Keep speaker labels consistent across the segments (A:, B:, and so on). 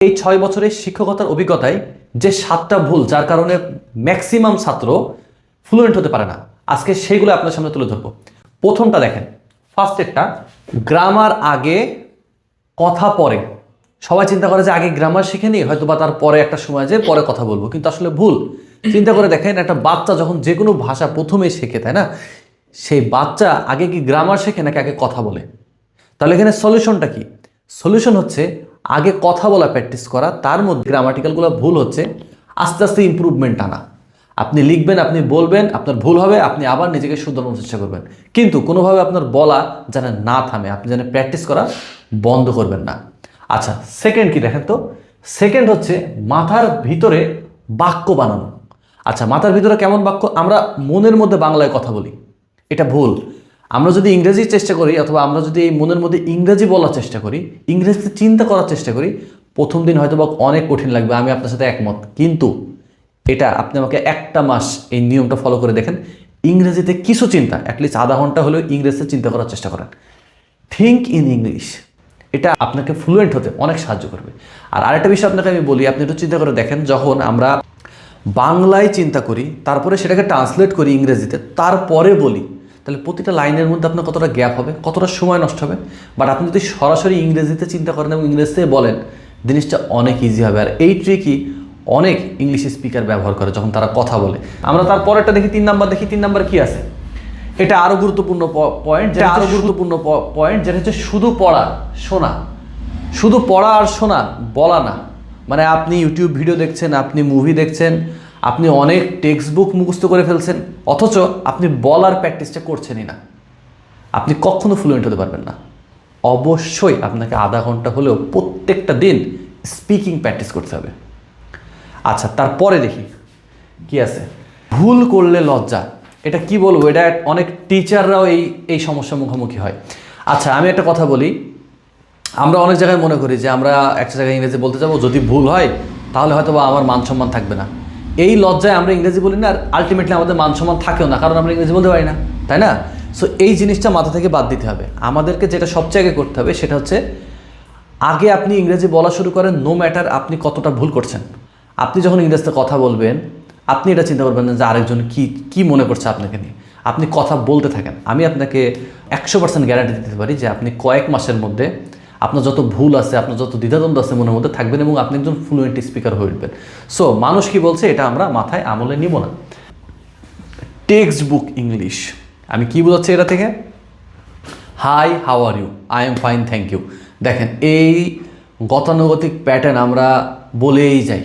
A: এই ছয় বছরের শিক্ষকতার অভিজ্ঞতায় যে সাতটা ভুল, যার কারণে ম্যাক্সিমাম ছাত্র ফ্লুয়েন্ট হতে পারে না, আজকে সেইগুলো আপনার সামনে তুলে ধরবো। প্রথমটা দেখেন ফার্স্ট একটা গ্রামার আগে কথা পরে। সবাই চিন্তা করে যে আগে গ্রামার শিখে নিই হয়তো বা তার পরে একটা সময় যে পরে কথা বলব, কিন্তু আসলে ভুল। চিন্তা করে দেখেন, একটা বাচ্চা যখন যে কোনো ভাষা প্রথমে শেখে, তাই না? সেই বাচ্চা আগে কি গ্রামার শেখে নাকি আগে কথা বলে? তাহলে এখানে সলিউশনটা কি? সলিউশন হচ্ছে আগে কথা বলা প্র্যাকটিস করা, তার মধ্যে গ্রামাটিক্যালগুলো ভুল হচ্ছে, আস্তে আস্তে ইম্প্রুভমেন্ট আনা। আপনি লিখবেন, আপনি বলবেন, আপনার ভুল হবে, আপনি আবার নিজেকে শুধরানোর চেষ্টা করবেন। কিন্তু কোনোভাবে আপনার বলা যেন না থামে, আপনি যেন প্র্যাকটিস করা বন্ধ করবেন না। আচ্ছা সেকেন্ড কি দেখেন তো? সেকেন্ড হচ্ছে মাথার ভিতরে বাক্য বানানো। আচ্ছা মাথার ভিতরে কেমন বাক্য? আমরা মনের মধ্যে বাংলায় কথা বলি। এটা ভুল। আমরা যদি ইংরেজি চেষ্টা করি অথবা আমরা যদি এই মনের মধ্যে ইংরেজি বলার চেষ্টা করি, ইংরেজিতে চিন্তা করার চেষ্টা করি, প্রথম দিন হয়তো বা অনেক কঠিন লাগবে, আমি আপনার সাথে একমত। কিন্তু এটা আপনি আমাকে একটা মাস এই নিয়মটা ফলো করে দেখেন, ইংরেজিতে কিছু চিন্তা অ্যাটলিস্ট আধা ঘণ্টা হলেও ইংরেজিতে চিন্তা করার চেষ্টা করেন। থিঙ্ক ইন ইংলিশ এটা আপনাকে ফ্লুয়েন্ট হতে অনেক সাহায্য করবে। আর আরেকটা বিষয় আপনাকে আমি বলি, আপনি একটু চিন্তা করে দেখেন, যখন আমরা বাংলায় চিন্তা করি, তারপরে সেটাকে ট্রান্সলেট করি ইংরেজিতে, তারপরে বলি তাহলে প্রতিটা লাইনের মধ্যে আপনার কতটা গ্যাপ হবে কতটা সময় নষ্ট হবে? বাট আপনি যদি সরাসরি ইংরেজিতে চিন্তা করেন এবং ইংরেজিতে বলেন জিনিসটা অনেক ইজি হবে। আর এই ট্রিকই অনেক ইংলিশ স্পিকার ব্যবহার করে যখন তারা কথা বলে। আমরা তারপরেরটা দেখি তিন নাম্বার দেখি তিন নাম্বার কি আছে? এটা আরও গুরুত্বপূর্ণ পয়েন্ট যেটা আরও গুরুত্বপূর্ণ পয়েন্ট যেটা হচ্ছে শুধু পড়া শোনা। শুধু পড়া আর শোনা বলা না। মানে আপনি ইউটিউব ভিডিও দেখছেন আপনি মুভি দেখছেন আপনি অনেক টেক্সট বুক মুখস্থ করে ফেলছেন, অথচ আপনি বলার প্র্যাকটিসটা করছেনই না। আপনি কখনো ফ্লুয়েন্ট হতে পারবেন না। অবশ্যই আপনাকে আধা ঘণ্টা হলেও প্রত্যেকটা দিন স্পিকিং প্র্যাকটিস করতে হবে। আচ্ছা তারপরে দেখি, কি আছে? ভুল করলে লজ্জা। এটা কি বলব? এটা অনেক টিচাররাও এই এই সমস্যার মুখোমুখি হয়। আচ্ছা আমি একটা কথা বলি। আমরা অনেক জায়গায় মনে করি যে আমরা একটা জায়গায় ইংরেজি বলতে যাব, যদি ভুল হয়, তাহলে হয়তো বা আমার মান সম্মান থাকবে না। এই লজ্জায় আমরা ইংরেজি বলি না আর আলটিমেটলি আমাদের মান সম্মান থাকেও না, কারণ আমরা ইংরেজি বলতে পারি না, তাই না? সো এই জিনিসটা মাথা থেকে বাদ দিতে হবে। আমাদেরকে যেটা সবচেয়ে আগে করতে হবে সেটা হচ্ছে, আগে আপনি ইংরেজি বলা শুরু করেন নো ম্যাটার আপনি কতটা ভুল করছেন। আপনি যখন ইংরেজিতে কথা বলবেন, আপনি এটা চিন্তা করবেন না যে আরেকজন কি কি মনে করছে আপনাকে নিয়ে। আপনি কথা বলতে থাকেন। আমি আপনাকে একশো পার্সেন্ট গ্যারান্টি দিতে পারি যে আপনি কয়েক মাসের মধ্যে আপনার যত ভুল আছে, আপনার যত দ্বিধাদ্বন্দ্ব আছে মনের মধ্যে থাকবেন এবং আপনি একজন ফ্লুয়েন্ট স্পিকার হয়ে উঠবেন। সো মানুষ কি বলছে? এটা আমরা মাথায় আমলে নিব না। টেক্সট বুক ইংলিশ আমি কি বোঝাচ্ছি এটা থেকে? Hi how are you I am fine thank you দেখেন, এই গতানুগতিক প্যাটার্ন আমরা বলেই যাই।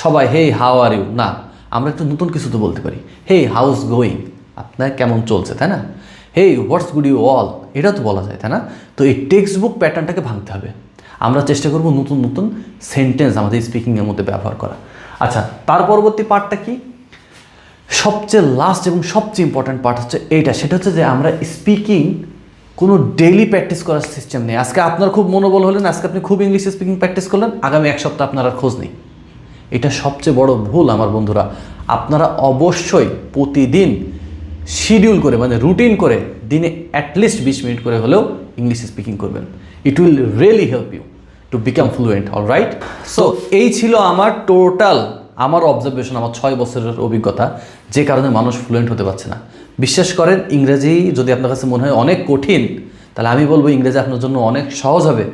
A: সবাই হেই হাউ আর ইউ না, আমরা একটু নতুন কিছু তো বলতে পারি। হেই হাউস গোয়িং আপনার কেমন চলছে, তাই না? Hey what's good you all এটা তো বলা যায়, তাই না? তো এই টেক্সট বুক প্যাটার্নটাকে ভাঙতে হবে। আমরা চেষ্টা করব নতুন নতুন সেন্টেন্স আমাদের স্পিকিংয়ের মধ্যে ব্যবহার করা। আচ্ছা তার পরবর্তী পার্টটা কি? সবচেয়ে লাস্ট এবং সবচেয়ে ইম্পর্ট্যান্ট পার্ট হচ্ছে এইটা। সেটা হচ্ছে যে আমরা স্পিকিং কোনো ডেইলি প্র্যাকটিস করার সিস্টেম নেই। আজকে আপনার খুব মনোবল হলেন, আজকে আপনি খুব ইংলিশ স্পিকিং প্র্যাকটিস করলেন, আগামী এক সপ্তাহ আপনার আর খোঁজ নেই। এটা সবচেয়ে বড় ভুল আমার বন্ধুরা। আপনারা অবশ্যই প্রতিদিন শিডিউল করে মানে রুটিন করে, দিনে অ্যাটলিস্ট বিশ মিনিট করে হলেও ইংলিশ স্পিকিং করবেন। It will really help you to become fluent all right so এই ছিল আমার টোটাল আমার অবজারভেশন আমার ছয় বছরের অভিজ্ঞতা, যে কারণে মানুষ ফ্লুয়েন্ট হতে পারছে না। বিশ্বাস করেন, ইংরেজি যদি আপনার কাছে মনে হয় অনেক কঠিন, তাহলে আমি বলব ইংরেজি আপনার জন্য অনেক সহজ হবে।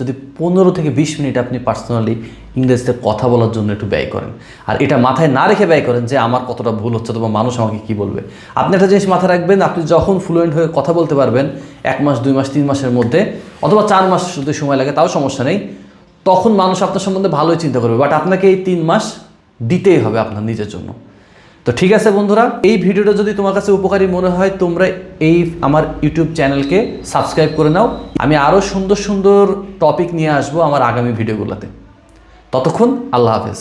A: যদি পনেরো থেকে বিশ মিনিট আপনি পার্সোনালি ইংরেজিতে কথা বলার জন্য একটু ব্যয় করেন। আর এটা মাথায় না রেখে ব্যয় করেন যে আমার কতটা ভুল হচ্ছে অথবা মানুষ আমাকে কী বলবে। আপনি একটা জিনিস মাথায় রাখবেন, আপনি যখন ফ্লুয়েন্ট হয়ে কথা বলতে পারবেন, এক মাস, দুই মাস, তিন মাসের মধ্যে, অথবা চার মাস যদি সময় লাগে, তাও সমস্যা নেই, তখন মানুষ আপনার সম্বন্ধে ভালোই চিন্তা করবে। বাট আপনাকে এই তিন মাস দিতেই হবে আপনার নিজের জন্য। তো ঠিক আছে বন্ধুরা, এই ভিডিওটা যদি তোমার কাছে উপকারী মনে হয়, তোমরা এই আমার ইউটিউব চ্যানেলকে সাবস্ক্রাইব করে নাও। আমি আরও সুন্দর সুন্দর টপিক নিয়ে আসব আমার আগামী ভিডিওগুলোতে। ততক্ষণ আল্লাহ হাফেজ।